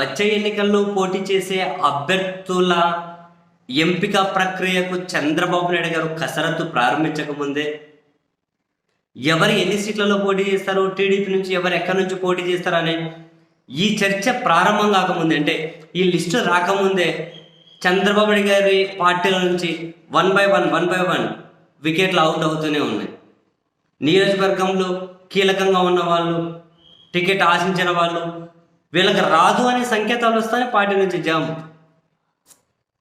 వచ్చే ఎన్నికల్లో పోటీ చేసే అభ్యర్థుల ఎంపిక ప్రక్రియకు చంద్రబాబు నాయుడు గారు కసరత్తు ప్రారంభించకముందే ఎవరు ఎన్ని సీట్లలో పోటీ చేస్తారు? టీడీపీ నుంచి ఎవరు ఎక్కడి నుంచి పోటీ చేస్తారు అనే ఈ చర్చ ప్రారంభం కాకముందే అంటే ఈ లిస్టు రాకముందే చంద్రబాబు నాయుడు గారి పార్టీల నుంచి one by one one by one వికెట్లు అవుట్ అవుతూనే ఉన్నాయి. నియోజకవర్గంలో కీలకంగా ఉన్న వాళ్ళు టికెట్ ఆశించిన వాళ్ళు వీళ్ళకి రాదు అనే సంకేతాలు వస్తాయి పార్టీ నుంచి జామ్.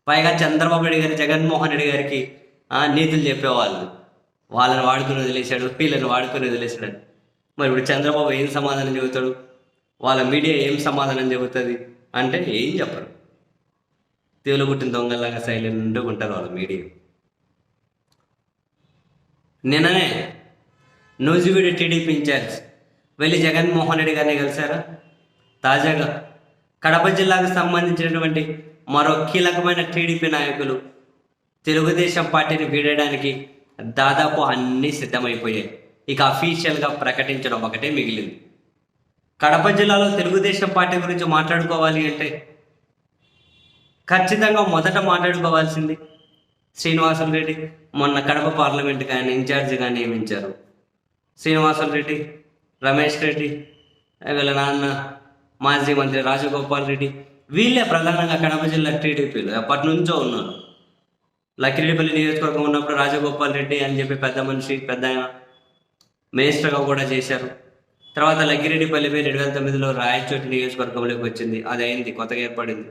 పైగా చంద్రబాబు నాయుడు గారి జగన్మోహన్ రెడ్డి గారికి నీతులు చెప్పేవాళ్ళు. వాళ్ళని వాడుకుని వదిలేశాడు వీళ్ళని వాడుకుని వదిలేశాడు. మరి ఇప్పుడు చంద్రబాబు ఏం సమాధానం చెబుతాడు? వాళ్ళ మీడియా ఏం సమాధానం చెబుతుంది? అంటే ఏం చెప్పరు. తీవులు పుట్టిన దొంగలాగా సైలెంట్గా ఉంటారు వాళ్ళ మీడియా. నిన్ననే నూజివీడి టీడీపీ ఇన్ఛార్జ్ వెళ్ళి జగన్మోహన్ రెడ్డి గారిని కలిశారా? తాజాగా కడప జిల్లాకు సంబంధించినటువంటి మరో కీలకమైన టీడీపీ నాయకులు తెలుగుదేశం పార్టీని వీడడానికి దాదాపు అన్నీ సిద్ధమైపోయాయి. ఇక అఫీషియల్గా ప్రకటించడం ఒకటే మిగిలింది. కడప జిల్లాలో తెలుగుదేశం పార్టీ గురించి మాట్లాడుకోవాలి అంటే ఖచ్చితంగా మొదట మాట్లాడుకోవాల్సింది శ్రీనివాసులు రెడ్డి. మొన్న కడప పార్లమెంట్ కానీ ఇన్ఛార్జిగా నియమించారు. శ్రీనివాసులు రెడ్డి రమేష్ రెడ్డి వీళ్ళ నాన్న మాజీ మంత్రి రాజగోపాల్ రెడ్డి వీళ్ళే ప్రధానంగా కడప జిల్లా టీడీపీలు అప్పటి నుంచో ఉన్నారు. లక్కిరెడ్డిపల్లి నియోజకవర్గం ఉన్నప్పుడు రాజగోపాల్ రెడ్డి అని చెప్పి పెద్ద మనిషి పెద్ద మినిస్టర్గా కూడా చేశారు. తర్వాత లక్కిరెడ్డిపల్లి మీద రెండు వేల తొమ్మిదిలో రాయచోటి నియోజకవర్గంలోకి వచ్చింది. అది అయింది కొత్తగా ఏర్పడింది.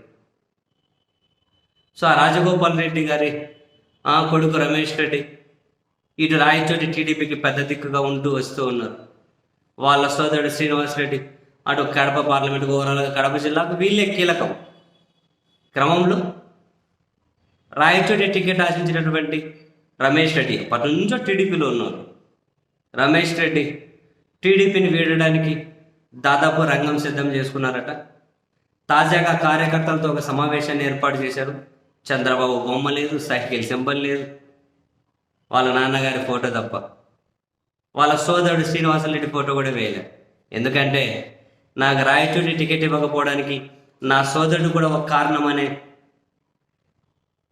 సో ఆ రాజగోపాల్ రెడ్డి గారి ఆ కొడుకు రమేష్ రెడ్డి ఇటు రాయచోటి టీడీపీకి పెద్ద దిక్కుగా ఉంటూ వస్తూ ఉన్నారు. వాళ్ళ సోదరుడు శ్రీనివాస్ రెడ్డి అటు కడప పార్లమెంట్ ఓవరాల్గా కడప జిల్లాకు వీళ్ళే కీలకం. క్రమంలో రాయచోటి టికెట్ ఆశించినటువంటి రమేష్ రెడ్డి అప్పటి నుంచో టీడీపీలో ఉన్నారు. రమేష్ రెడ్డి టీడీపీని వీడడానికి దాదాపు రంగం సిద్ధం చేసుకున్నారట. తాజాగా కార్యకర్తలతో ఒక సమావేశాన్ని ఏర్పాటు చేశారు. చంద్రబాబు బొమ్మ లేదు సైకిల్ సింబల్ లేదు. వాళ్ళ నాన్నగారి ఫోటో తప్ప. వాళ్ళ సోదరుడు శ్రీనివాసరెడ్డి ఫోటో కూడా వేయలేదు ఎందుకంటే నాకు రాయచూటి టికెట్ ఇవ్వకపోవడానికి నా సోదరుడు కూడా ఒక కారణమనే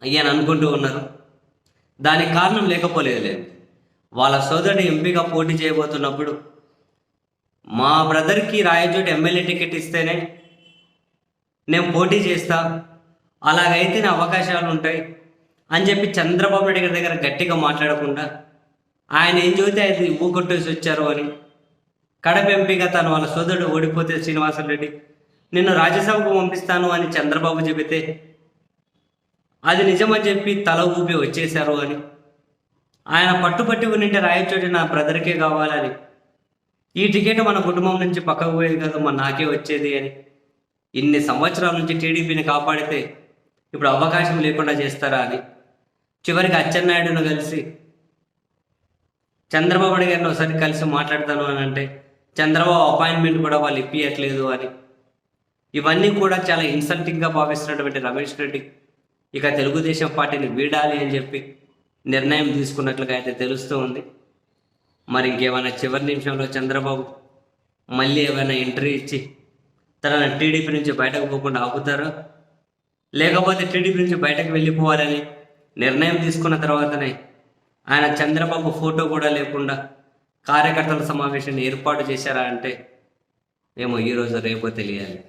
అయ్యాను అనుకుంటూ ఉన్నారు. దానికి కారణం లేకపోలేదు వాళ్ళ సోదరుడు ఎంపీగా పోటీ చేయబోతున్నప్పుడు మా బ్రదర్కి రాయచోటి ఎమ్మెల్యే టికెట్ ఇస్తేనే నేను పోటీ చేస్తా అలాగైతే నా అవకాశాలు ఉంటాయి అని చెప్పి చంద్రబాబు నాయుడు గారి దగ్గర గట్టిగా మాట్లాడకుండా ఆయన ఏం చూస్తే అది ఊకొట్టేసి వచ్చారు అని కడప ఎంపీగా తను వాళ్ళ సోదరుడు ఓడిపోతే శ్రీనివాసరెడ్డి నిన్ను రాజ్యసభకు పంపిస్తాను అని చంద్రబాబు చెబితే అది నిజమని చెప్పి తల ఊపి వచ్చేశారు అని. ఆయన పట్టుపట్టి ఉండింటే రాయచోటి నా బ్రదర్కే కావాలని. ఈ టికెట్ మన కుటుంబం నుంచి పక్కకు పోయేది కాదు మన నాకే వచ్చేది అని. ఇన్ని సంవత్సరాల నుంచి టీడీపీని కాపాడితే ఇప్పుడు అవకాశం లేకుండా చేస్తారా అని. చివరికి అచ్చెన్నాయుడును కలిసి చంద్రబాబు నాయుడు గారిని ఒకసారి కలిసి మాట్లాడతాను అని అంటే చంద్రబాబు అపాయింట్మెంట్ కూడా వాళ్ళు ఇప్పించట్లేదు అని. ఇవన్నీ కూడా చాలా ఇన్సల్టింగ్గా భావిస్తున్నటువంటి రమేష్ రెడ్డి. ఇక తెలుగుదేశం పార్టీని వీడాలి అని చెప్పి నిర్ణయం తీసుకున్నట్లుగా అయితే తెలుస్తూ ఉంది. మరి ఇంకేమైనా చివరి నిమిషంలో చంద్రబాబు మళ్ళీ ఏమైనా ఎంట్రీ ఇచ్చి తన టీడీపీ నుంచి బయటకు పోకుండా ఆపుతారా? లేకపోతే టీడీపీ నుంచి బయటకు వెళ్ళిపోవాలని నిర్ణయం తీసుకున్న తర్వాతనే ఆయన చంద్రబాబు ఫోటో కూడా లేకుండా కార్యకర్తల సమావేశాన్ని ఏర్పాటు చేశారా అంటే ఏమో ఈరోజు రేపో తెలియాలి.